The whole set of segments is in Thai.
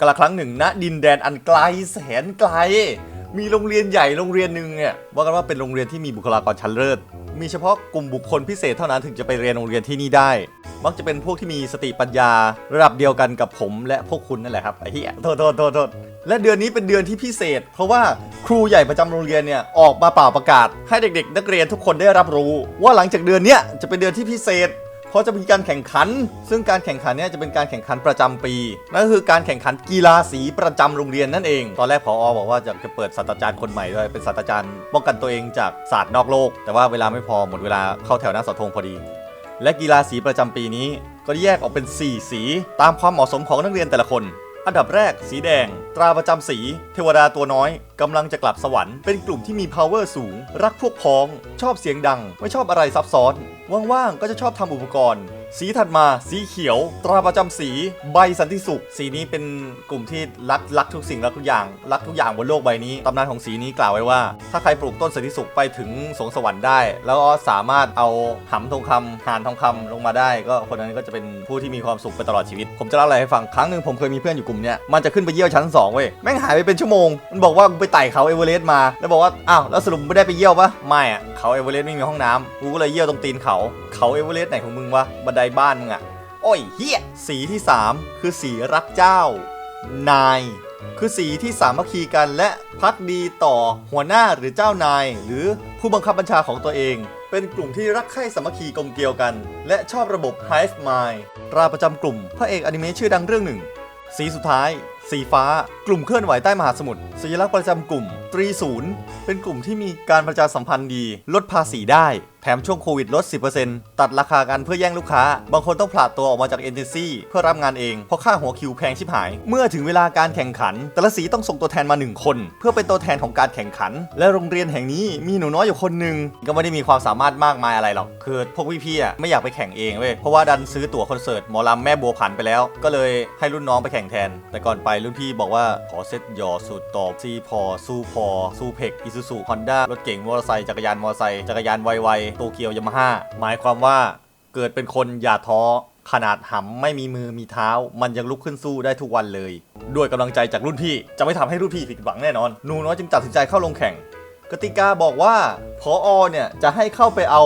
กละครั้งหนึ่งณดินแดนอันไกลแสนไกล มีโรงเรียนใหญ่โรงเรียนหนึ่งเนี่ยว่ากันว่าเป็นโรงเรียนที่มีบุคลากรชั้นเลิศมีเฉพาะกลุ่มบุคคลพิเศษเท่านั้นถึงจะไปเรียนโรงเรียนที่นี่ได้ มักจะเป็นพวกที่มีสติปัญญา ระดับเดียวกันกับผมและพวกคุณนั่นแหละครับไอ้เหี้ยโทษโทษโทษโทษและเดือนนี้เป็นเดือนที่พิเศษ เพราะว่าครูใหญ่ประจำโรงเรียนเนี่ยออกมาเป่าประกาศ ให้เด็ก ๆ นักเรียนทุกคนได้รับรู้ ว่าหลังจากเดือนเนี้ยจะเป็นเดือนที่พิเศษ เพราะจะมีการแข่งขัน ซึ่งการแข่งขันเนี่ยจะเป็นการแข่งขันประจำปี นั่นก็คือการแข่งขันกีฬาสีประจำโรงเรียนนั่นเอง ตอนแรกพออบอกว่าจะจะเปิดศาสตราจารย์คนใหม่ด้วย เป็นศาสตราจารย์ป้องกันตัวเองจากศาสตร์นอกโลก แต่ว่าเวลาไม่พอหมดเวลาเข้าแถวหน้าเสาธงพอดี และกีฬาสีประจำปีนี้ก็แยกออกเป็น 4 สี ตามความเหมาะสมของนักเรียนแต่ละคน อันดับแรก สีแดง ตราประจำสี เทวดาตัวน้อยกำลังจะกลับสวรรค์เป็นกลุ่มที่มี power สูง รักพวกพ้อง ชอบเสียงดัง ไม่ชอบอะไรซับซ้อน ว่างๆ ก็จะชอบทำอุปกรณ์ สีถัดมาสีเขียว ตราประจำสีใบสันติสุข สีนี้เป็นกลุ่มที่รักรักทุกสิ่งรักทุกอย่าง รักทุกอย่างบนโลกใบนี้ตำนานของสีนี้กล่าวไว้ว่า ถ้าใครปลูกต้นสันติสุขไปถึงสวงสวรรค์ได้ แล้วก็สามารถเอาหำทองคำหานทองคำลงมาได้ ก็คนนั้นก็จะเป็นผู้ที่มีความสุขไปตลอดชีวิต ผมจะเล่าอะไรให้ฟังครั้งหนึ่งผมเคยมีเพื่อนอยู่กลุ่มเนี้ยมันจะขึ้นไปเยี่ยวชั้นสองเว้ยแม่งหายไปเป็นชั่วโมงมันบอกว่าไปไต่เขาเอเวอเรสต์มา แล้วบอกว่าอ้าวแล้วสรุปไม่ได้ไปเยี่ยวปะไม่อะเขาเอเวอเรสต์ไม่มีห้องน้ำกูก็เลยเยี่ยวตรงตีนเขาเขาเอเวอเรสต์ไหนของมึงวะบันไดบ้านมึงอะโอ้ยเฮียสีที่ 3 คือสีรักเจ้า นาย คือสีที่สามัคคีกันและพักดีต่อหัวหน้าหรือเจ้านาย หรือผู้บังคับบัญชาของตัวเอง เป็นกลุ่มที่รักใคร่สามัคคีกลมเกลียวกัน และชอบระบบ Hive Mind ราประจำกลุ่มพระเอกอนิเมะชื่อดังเรื่องหนึ่ง สีสุดท้าย สีฟ้า กลุ่มเคลื่อนไหวใต้มหาสมุทรสัญลักษณ์ประจำกลุ่มตรีศูนย์เป็นกลุ่มที่มีการประชาสัมพันธ์ดี ลดภาษีได้แถมช่วงโควิดลด 10%ตัดราคากันเพื่อแย่งลูกค้า บางคนต้องผลาดตัวออกมาจากเอ็นเซีเพื่อรับงานเอง เพราะค่าหัวคิวแพงชิบหาย เมื่อถึงเวลาการแข่งขัน แต่ละสีต้องส่งตัวแทนมา 1 คน เพื่อเป็นตัวแทนของการแข่งขัน และโรงเรียนแห่งนี้มีหนูน้อยอยู่คนหนึ่งก็ไม่ได้มีความสามารถมากมายอะไรหรอก คือพวกพี่ๆอะไม่อยากไปแข่งเองเว้ย เพราะว่าดันซื้อตั๋วคอนเสิร์ตหมอลำแม่บัวผันไปแล้ว ก็เลยให้รุ่นน้องไปแข่งแทน แต่ก่อนไปรุ่นพี่บอกว่าขอเซตหยอสุดตอบซีพอสู้พอสู้เพกอิซูซุฮอนด้ารถเก๋งมอเตอร์ไซค์จักรยานมอเตอร์ไซค์จักรยานไวๆโตเกียวยามาฮ่าหมายความว่าเกิดเป็นคนอย่าท้อขนาดหำไม่มีมือมีเท้า มันยังลุกขึ้นสู้ได้ทุกวันเลย ด้วยกำลังใจจากรุ่นพี่จะไม่ทำให้รุ่นพี่ผิดหวังแน่นอนหนูน้อยจึงตัดสินใจเข้าลงแข่ง กติกาบอกว่าพออเนี่ยจะให้เข้าไปเอา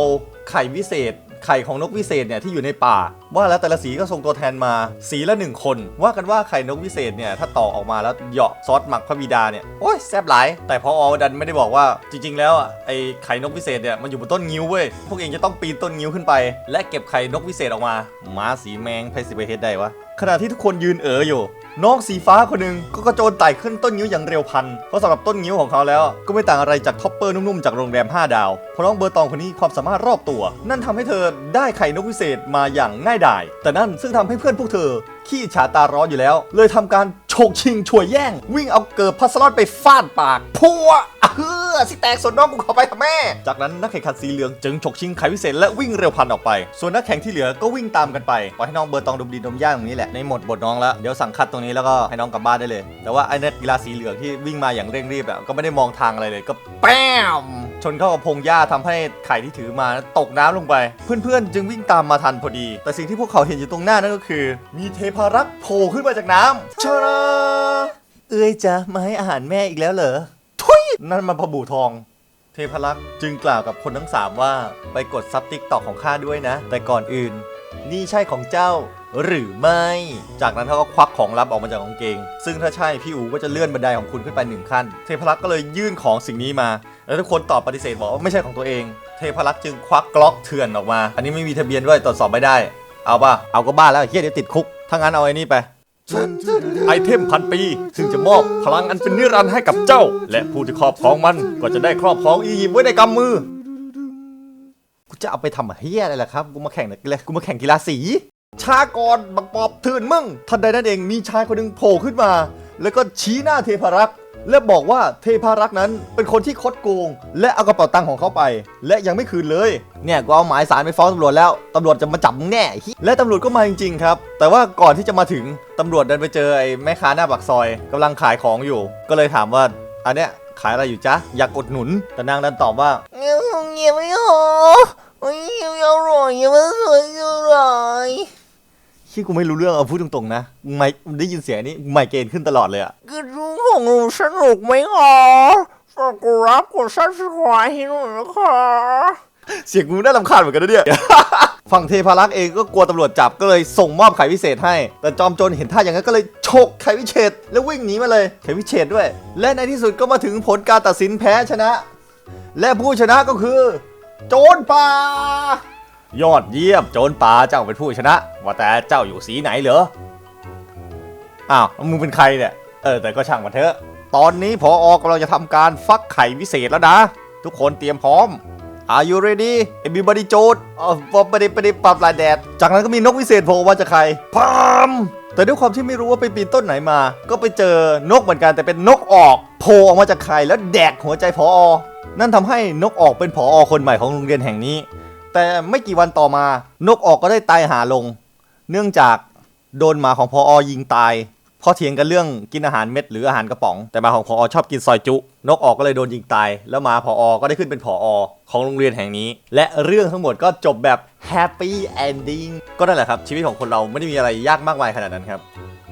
ไข่วิเศษ ไข่ของนกวิเศษเนี่ยที่อยู่ในป่า ว่าแล้วแต่ละสีก็ส่งตัวแทนมา สีละหนึ่งคน ว่ากันว่าไข่นกวิเศษเนี่ยถ้าต่อออกมาแล้วเหยาะซอสหมักพระบิดาเนี่ยโอ้ยแซ่บหลาย แต่พออดันไม่ได้บอกว่าจริง ๆ แล้วอะไอไข่นกวิเศษเนี่ยมันอยู่บนต้นงิ้วเว้ยพวกเองจะต้องปีนต้นงิ้วขึ้นไป และเก็บไข่นกวิเศษออกมาม้าสีแมงไพสิไปเฮ็ดได้วะขณะที่ทุกคนยืนเอ๋ออยู่ น้องสีฟ้าคนหนึ่งก็กระโจนไต่ขึ้นต้นงิ้วอย่างเร็วพัน เพราะสำหรับต้นงิ้วของเขาแล้ว ก็ไม่ต่างอะไรจากท็อปเปอร์นุ่มๆจากโรงแรม 5 ดาว เพราะน้องเบอร์ตองคนนี้ความสามารถรอบตัว นั่นทำให้เธอได้ไข่นกพิเศษมาอย่างง่ายดาย แต่นั่นซึ่งทำให้เพื่อนพวกเธอขี้ฉาตาร้อนอยู่แล้ว เลยทำการ ฉกชิงช่วยแย่ง วิ่งเอาเกิบพัสลอดไปฟาดปากพัวอะเฮือสิแตกส่วนน้องกูขอไปทำแม่ จากนั้นนักแข่งขันสีเหลืองจึงฉกชิงไข่วิเศษและวิ่งเร็วพันออกไป ส่วนนักแข่งที่เหลือก็วิ่งตามกันไปปล่อยให้น้องเบอร์ตองดมดินดมย่างตรงนี้แหละในหมดบทน้องแล้ว เดี๋ยวสั่งคัดตรงนี้แล้วก็ให้น้องกลับบ้านได้เลย แต่ว่าไอ้นักกีฬาสีเหลืองที่วิ่งมาอย่างเร่งรีบอะก็ไม่ได้มองทางอะไรเลยก็แป้ม ชนเข้ากับพงหญ้าทำให้ไข่ที่ถือมาตกน้ำลงไป เพื่อนๆ จึงวิ่งตามมาทันพอดี แต่สิ่งที่พวกเขาเห็นอยู่ตรงหน้านั่นก็คือ มีเทพารักษ์โผล่ขึ้นมาจากน้ำชาดาเอ้ยจะมาให้อาหารแม่อีกแล้วเหรอทุยนั่นมันพบูทองเทพรักษ์จึงกล่าวกับคนทั้งสามว่าไปกดซับติ๊กตอกของข้าด้วยนะ แต่ก่อนอื่น นี่ใช่ของเจ้าหรือไม่ จากนั้นเขาก็ควักของลับออกมาจากกางเกง ซึ่งถ้าใช่พี่อูก็จะเลื่อนบันไดของคุณขึ้นไปหนึ่งขั้น เทพรักษ์ก็เลยยื่นของสิ่งนี้มา แล้วทุกคนตอบปฏิเสธบอกว่าไม่ใช่ของตัวเอง เทพรักษ์จึงควักกล็อกเถื่อนออกมา อันนี้ไม่มีทะเบียนด้วยตรวจสอบไม่ได้ เอาป่ะ เอาก็บ้าแล้วเฮียเดี๋ยวติดคุก ถ้างั้นเอาไอ้นี่ไป ไอเทมพันปี ซึ่งจะมอบพลังอันเป็นนิรันดร์ให้กับเจ้า และผู้ที่ครอบครองมันก็จะได้ครอบครองอียิปต์ไว้ในกำมือ กูจะเอาไปทำเฮียอะไรล่ะครับ กูมาแข่งอะไรกูมาแข่งกีฬาสี ชาก่อนบังปอบทื่นมึง ทันใดนั้นเองมีชายคนหนึ่งโผล่ขึ้นมา แล้วก็ชี้หน้าเทพารักษ์และบอกว่าเทพารักษ์นั้นเป็นคนที่คดโกง และเอากระเป๋าตังค์ของเขาไป และยังไม่คืนเลย เนี่ยกูเอาหมายสารไปฟ้องตำรวจแล้วตำรวจจะมาจับมึงแน่เหี้ยและตำรวจก็มาจริงๆครับ แต่ว่าก่อนที่จะมาถึงตำรวจเดินไปเจอไอ้แม่ค้าหน้าปากซอยกำลังขายของอยู่ ก็เลยถามว่าอันเนี้ยขายอะไรอยู่จ๊ะอยากอดหนุน แต่นางดันตอบว่า ยิ้มไม่หอมันยิ้มอร่อยยิ้มสวยจังเลยที่กูไม่รู้เรื่องเอาพูดตรงๆนะไม่ได้ยินเสียงนี้ไม่เกณฑ์ขึ้นตลอดเลยอะคือรู้ของหนูสนุกไหมคะฝากกูรับกดซับสไครต์ให้หนูนะคะเสียงกูได้ลำคาญเหมือนกันนะเนี่ย ฝั่งเทพรักเองก็กลัวตำรวจจับก็เลยส่งมอบไข่พิเศษให้ แต่จอมโจรเห็นท่าอย่างนั้นก็เลยฉกไข่พิเศษแล้ววิ่งหนีมาเลยไข่พิเศษด้วย และในที่สุดก็มาถึงผลการตัดสินแพ้ชนะ และผู้ชนะก็คือ โจรป่า ยอดเยี่ยมโจรป่าเจ้าเป็นผู้ชนะ ว่าแต่เจ้าอยู่สีไหนเหรอ อ้าวแล้วมึงเป็นใครเนี่ย เออแต่ก็ช่างมันเถอะ ตอนนี้พออกำลังจะทำการฟักไข่พิเศษแล้วนะ ทุกคนเตรียมพร้อม Are you ready everybody โจดอ๋อปอบประเดี๋ยวประเดี๋ยวปรับลายแดด จากนั้นก็มีนกวิเศษโผล่ออกมาจากไข่พามแต่ด้วยความที่ไม่รู้ว่าไปปีนต้นไหนมา ก็ไปเจอนกเหมือนกันแต่เป็นนกออกโผล่ออกมาจากไข่แล้วแดกหัวใจพออ นั่นทำให้นกออกเป็นผออคนใหม่ของโรงเรียนแห่งนี้ แต่ไม่กี่วันต่อมานกออกก็ได้ตายหาลง เนื่องจากโดนหมาของพออยิงตายเพราะเถียงกันเรื่องกินอาหารเม็ดหรืออาหารกระป๋อง แต่หมาของพออชอบกินซอยจุ นกออกก็เลยโดนยิงตาย แล้วหมาพออก็ได้ขึ้นเป็นผออของโรงเรียนแห่งนี้ และเรื่องทั้งหมดก็จบแบบแฮปปี้เอนดิ้งก็นั่นแหละครับ ชีวิตของคนเราไม่ได้มีอะไรยากมากมายขนาดนั้นครับ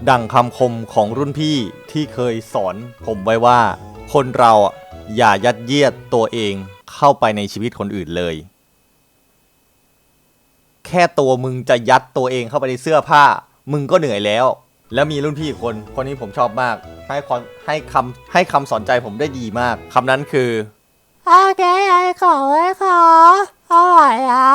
ดังคำคมของรุ่นพี่ที่เคยสอนผมไว้ว่า คนเราอะ อย่ายัดเยียดตัวเองเข้าไปในชีวิตคนอื่นเลย แค่ตัวมึงจะยัดตัวเองเข้าไปในเสื้อผ้า มึงก็เหนื่อยแล้ว แล้วมีรุ่นพี่อีกคน คนนี้ผมชอบมาก ให้ความให้คำให้คำสอนใจผมได้ดีมากคำนั้นคือ โอเคไอ้ขอไอ้ขออร่อยอะ